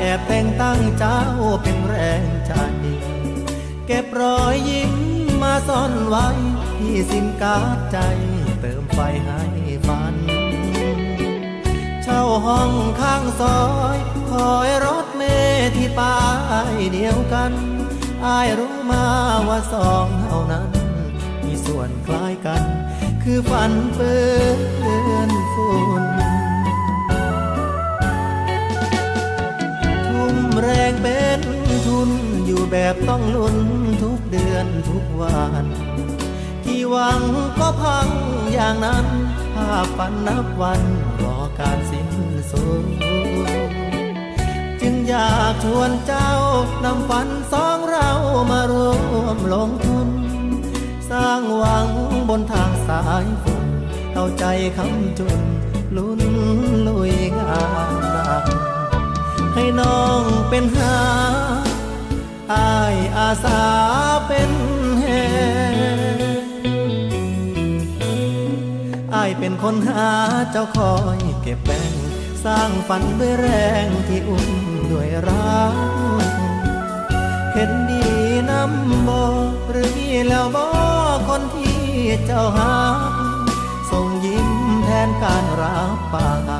แอบแต่งตั้งเจ้าเป็นแรงใจ เก็บรอยยิ้มมาซ่อนไว้ที่สินกาดใจ เติมไฟให้ฝัน เช่าห้องข้างซอยคอยรถเมล์ที่ป้ายเดียวกัน อายรู้มาว่าสองเท่านั้น มีส่วนคล้ายกัน คือฝันเปื้อนฝุ่นทุ่มแรงเป็นทุนอยู่แบบต้องลุ้นทุกเดือนทุกวัน ที่หวังก็พังอย่างนั้นภาพฝันนับวันรอการสิ้นสุดจึงอยากชวนเจ้านำฝันสองเรามารวมลงทุน สร้างหวังบนทางสายฝนเข้าใจคำจุนลุ้นลุยงานหนักให้น้องเป็นหาอายอาสา เป็นคนหาเจ้าคอยเก็บแบ่งสร้างฝันด้วยแรงที่อุ้มด้วยรักเห็นดีน้ำบอหรือมีแล้วบอคนที่เจ้าหาส่งยิ้มแทนการรับปาก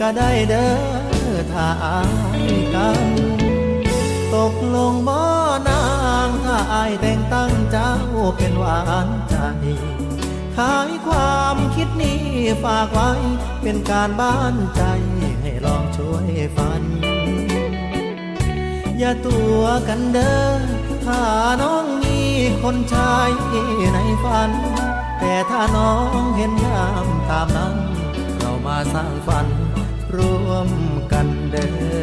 ก็ได้เด้อถ้าอายกันตกลงบ่นางถ้าอายแต่งตั้งเจ้าเป็นหวานใจ ขายความคิดนี้ฝากไว้ เป็นการบ้านใจให้ลองช่วยฝัน อย่าตัวกันเด้อถ้าน้องมีคนชายในฝัน แต่ถ้าน้องเห็นยามตามนั้น เรามาสร้างฝันร่วมกันเด้อ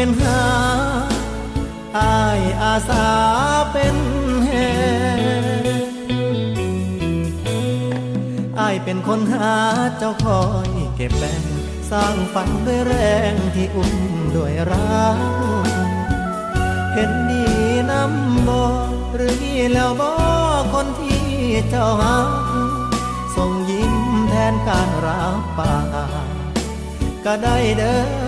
เป็นหาอายอาสาเป็นแหอายเป็นคนหาเจ้าคอยเก็บแบงสร้างฝันด้วยแรงที่อุ้มด้วยรักเห็นดีน้ำบอหรือมีแล้วบอคนที่เจ้าหาส่งยิ้มแทนการรับปากก็ได้เด้อ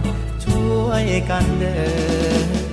ช่วยกันเด้อ